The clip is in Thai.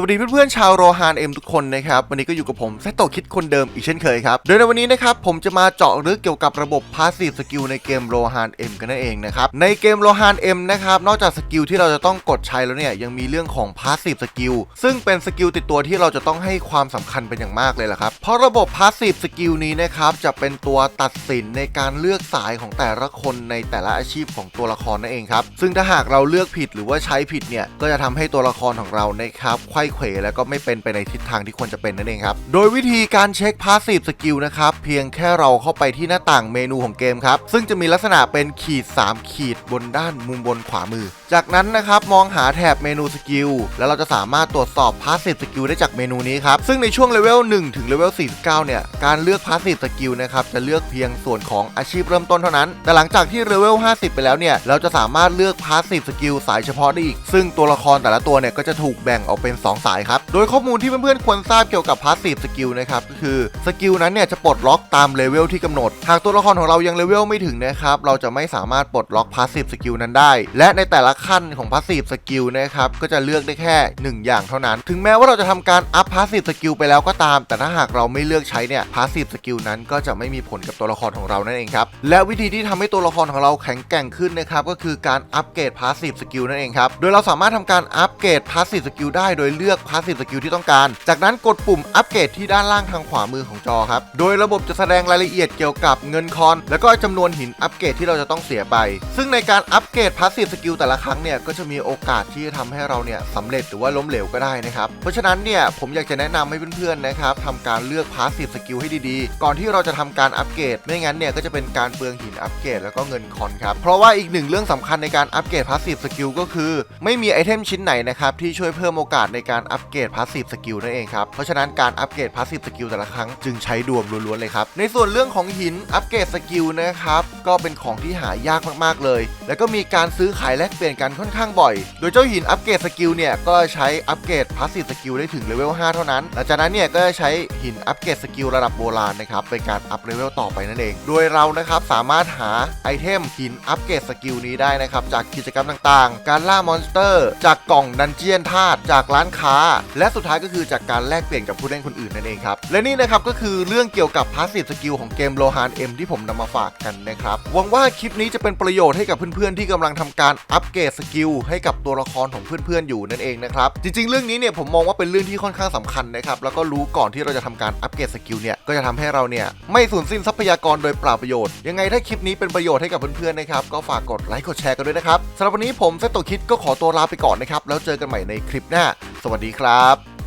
วัสดีเพื่อนๆชาวโรฮานเอ็มทุกคนนะครับ วันนี้ก็อยู่กับผมแซตโตคิดคนเดิมอีกเช่นเคยครับ โดยในวันนี้นะครับ ผมจะมาเจาะลึกเกี่ยวกับระบบพาสซีฟสกิลในเกมโรฮานเอ็มกันนั่นเองนะครับ ในเกมโรฮานเอ็มนะครับ นอกจากสกิลที่เราจะต้องกดใช้แล้วเนี่ย ยังมีเรื่องของพาสซีฟสกิลซึ่งเป็นสกิลติดตัวที่เราจะต้องให้ความสำคัญเป็นอย่างมากเลยล่ะครับ เพราะระบบพาสซีฟสกิลนี้นะครับจะเป็นตัวตัดสินในการเลือกสายของแต่ละคนในแต่ละอาชีพของตัวละครนั่นเองครับซึ่งถ้าหากเราเลือกผิดหรือว่าใช้ผิดเนี่ยก็จะทำให้ตัวละครของเรานะครับไขว้เขวแล้วก็ไม่เป็นไปในทิศทางที่ควรจะเป็นนั่นเองครับ โดยวิธีการเช็คพาสซีฟสกิลนะครับ เพียงแค่เราเข้าไปที่หน้าต่างเมนูของเกมครับ ซึ่งจะมีลักษณะเป็นขีด 3 ขีดบนด้านมุมบนขวามือ จากนั้นนะครับมองหาแถบเมนูสกิลแล้วเราจะสามารถตรวจสอบพาสซีฟสกิลได้จากเมนูนี้ครับซึ่งในช่วงเลเวล1ถึงเลเวล49เนี่ยการเลือกพาสซีฟสกิลนะครับจะเลือกเพียงส่วนของอาชีพเริ่มต้นเท่านั้น แต่หลังจากที่เลเวล50 ไปแล้วเนี่ยเราจะสามารถเลือกพาสซีฟสกิลสายเฉพาะได้อีก ซึ่งตัวละครแต่ละตัวเนี่ยก็จะถูกแบ่งออกเป็น 2สายครับ โดยข้อมูลที่เพื่อนๆควรทราบเกี่ยวกับพาสซีฟสกิลนะครับก็คือสกิลนั้นเนี่ยจะปลดล็อกตามเลเวลที่กำหนด หากตัวละครของเรายังเลเวลไม่ถึงนะครับเราจะไม่สามารถปลดล็อกพาสซีฟสกิลนั้นได้ และในแต่ละขั้นของพาสซีฟสกิลนะครับก็จะเลือกได้แค่ 1 อย่างเท่านั้น ถึงแม้ว่าเราจะทำการอัพพาสซีฟสกิลไปแล้วก็ตาม แต่ถ้าหากเราไม่เลือกใช้เนี่ยพาสซีฟสกิลนั้นก็จะไม่มีผลกับตัวละครของเรานั่นเองครับและวิธีที่ทำให้ตัวละครของเราแข็งแกร่งขึ้นนะครับก็คือการอัปเกรดพาสซีฟสกิลนั่นเองครับโดยเราสามารถทำการอัปเกรดพาสซีฟสกิลได้โดยเลือกพาสซีฟสกิลที่ต้องการ จากนั้นกดปุ่มอัปเกรดที่ด้านล่างทางขวามือของจอครับ โดยระบบจะแสดงรายละเอียดเกี่ยวกับเงินคอน แล้วก็จำนวนหินอัปเกรดที่เราจะต้องเสียไป ซึ่งในการอัปเกรดพาสซีฟสกิลแต่ละครั้งเนี่ยก็จะมีโอกาสที่จะทำให้เราเนี่ยสำเร็จหรือว่าล้มเหลวก็ได้นะครับ เพราะฉะนั้นเนี่ยผมอยากจะแนะนำให้เพื่อนๆนะครับทำการเลือกพาสซีฟสกิลให้ดีๆ ก่อนที่เราจะทำการอัปเกรด ไม่งั้นเนี่ยก็จะเป็นการเปลืองหินอัปเกรดแล้วก็เงินคอนครับ เพราะว่าอีกหนึ่งเรื่องสำคัญในการอัปเกรดพาสซีฟสกิลก็คือ ไม่มีไอเทมชิ้นไหนนะครับที่ช่วยเพิ่มโอกาสในการอัปเกรดพาสซีฟสกิลนั่นเองครับ เพราะฉะนั้นการอัปเกรดพาสซีฟสกิลแต่ละครั้งจึงใช้ดวงล้วนๆเลยครับ ในส่วนเรื่องของหินอัปเกรดสกิลนะครับ ก็เป็นของที่หายากมากๆเลย แล้วก็มีการซื้อขายแลกเปลี่ยนกันค่อนข้างบ่อย โดยเจ้าหินอัปเกรดสกิลเนี่ยก็ใช้อัปเกรดพาสซีฟสกิลได้ถึงเลเวล5เท่านั้น หลังจากนั้นเนี่ยก็จะใช้หินอัปเกรดสกิลระดับโบราณนะครับเป็นการอัพเลเวลต่อไปนั่นเอง โดยเรานะครับสามารถหาไอเทมหินอัปเกรดสกิลนี้ได้นะครับจากกิจกรรมต่างๆ การล่ามอนสเตอร์ จากกล่องดันเจียนธาตุจากร้านค้า และสุดท้ายก็คือจากการแลกเปลี่ยนกับผู้เล่นคนอื่นนั่นเองครับ และนี่นะครับก็คือเรื่องเกี่ยวกับพาสซีฟสกิลของเกมโลฮานเอ็มที่ผมนำมาฝากกันนะครับหวังว่าคลิปนี้จะเป็นประโยชน์ให้กับเพื่อนๆที่กำลังทำการอัปเกรดสกิลให้กับตัวละครของเพื่อนๆอยู่นั่นเองนะครับจริงๆ เรื่องนี้เนี่ยผมมองว่าเป็นเรื่องที่ค่อนข้างสำคัญนะครับแล้วก็รู้ก่อนที่เราจะทำการอัปเกรดสกิลเนี่ยก็จะทำให้เราเนี่ยไม่สูญสิ้นทรัพยากรโดยเปล่าประโยชน์ยังไงถ้าคลิปนี้เป็นประโยชน์ให้กับเพื่อนๆนะครับก็ฝากกดไลค์กดแชร์กันด้วยนะครับสำหรับวันนี้ผมเซตโตคิดก็ขอตัวลาไปก่อนนะครับแล้วเจอกันใหม่ในคลิปหน้า วัสดีครับ